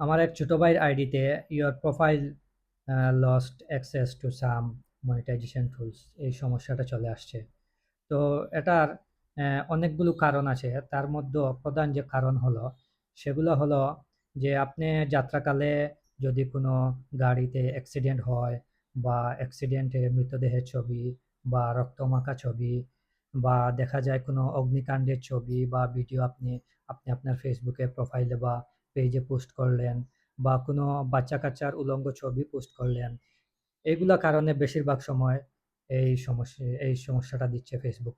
আমার এক ছোট ভাইয়ের আইডিতে your profile lost access to some monetization tools এই সমস্যাটা চলে আসছে। তো এটার অনেকগুলো কারণ আছে। তার মধ্যে প্রধান যে কারণ হলো, সেগুলো হলো যে আপনি যাত্রাকালে যদি কোনো গাড়িতে অ্যাক্সিডেন্ট হয় বা অ্যাক্সিডেন্টে মৃতদেহের ছবি বা রক্তমাখা ছবি বা দেখা যায় কোনো অগ্নিকাণ্ডের ছবি বা ভিডিও আপনি আপনি আপনার ফেসবুকে প্রোফাইলে বা পেজে পোস্ট করলেন বা কোনো বাচ্চা কাচ্চার উলঙ্গ ছবি পোস্ট করলেন। এইগুলা কারণে বেশিরভাগ সময় এই সমস্যা, এই সমস্যাটা দিচ্ছে ফেসবুক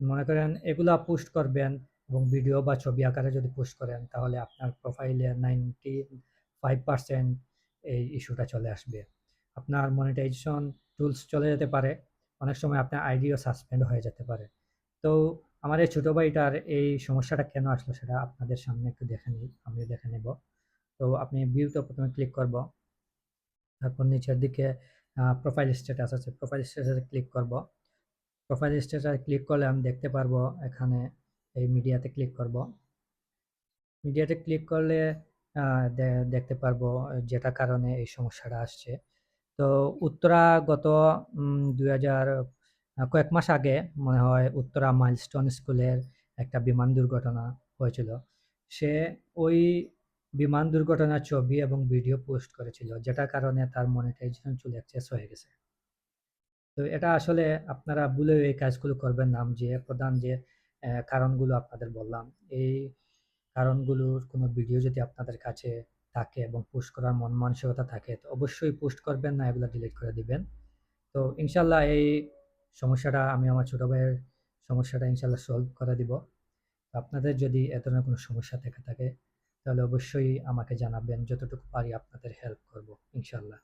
মনে করেন এগুলা পোস্ট করবেন এবং ভিডিও বা ছবি আকারে যদি পোস্ট করেন, তাহলে আপনার প্রোফাইলে নাইনটি ফাইভ পার্সেন্ট এই ইস্যুটা চলে আসবে। আপনার মনিটাইজেশন টুলস চলে যেতে পারে। অনেক সময় আপনার আইডিও সাসপেন্ড হয়ে যেতে পারে। তো আমার এই ছোটো ভাইটার এই সমস্যাটা কেন আসলো সেটা আপনাদের সামনে একটু দেখে নিই আমি দেখে নেব। তো আপনি ভিউতে প্রথমে ক্লিক করব, তারপর নিচের দিকে প্রোফাইল স্ট্যাটাস আছে প্রোফাইল স্ট্যাটাসে ক্লিক করব। প্রোফাইল স্ট্যাটাসে ক্লিক করলে আমি দেখতে পারব এখানে এই মিডিয়াতে ক্লিক করব। মিডিয়াতে ক্লিক করলে দেখতে পারব যেটা কারণে এই সমস্যাটা আসছে। তো উত্তরা গত দুই হাজার কয়েক মাস আগে মনে হয় উত্তরা মাইলস্টোন স্কুলের একটা বিমান দুর্ঘটনা হয়েছিল। সে ওই বিমান দুর্ঘটনার ছবি এবং ভিডিও পোস্ট করেছিল, যেটার কারণে তার মনিটাইজেশন চলে অ্যাক্সেস হয়ে গেছে। তো এটা আসলে আপনারা ভুলেও এই কাজগুলো করবেন না আমি যে প্রধান যে কারণগুলো আপনাদের বললাম, এই কারণগুলোর কোনো ভিডিও যদি আপনাদের কাছে থাকে এবং পোস্ট করার মন মানসিকতা থাকে, তো অবশ্যই পোস্ট করবেন না, এগুলো ডিলিট করে দিবেন। তো ইনশাল্লাহ এই সমস্যাটা আমি আমার ছোটো ভাইয়ের সমস্যাটা ইনশাল্লাহ সলভ করে দিব। আপনাদের যদি এ ধরনের কোনো সমস্যা থেকে থাকে, তাহলে অবশ্যই আমাকে জানাবেন, যতটুকু পারি আপনাদের হেল্প করব, ইনশাল্লাহ।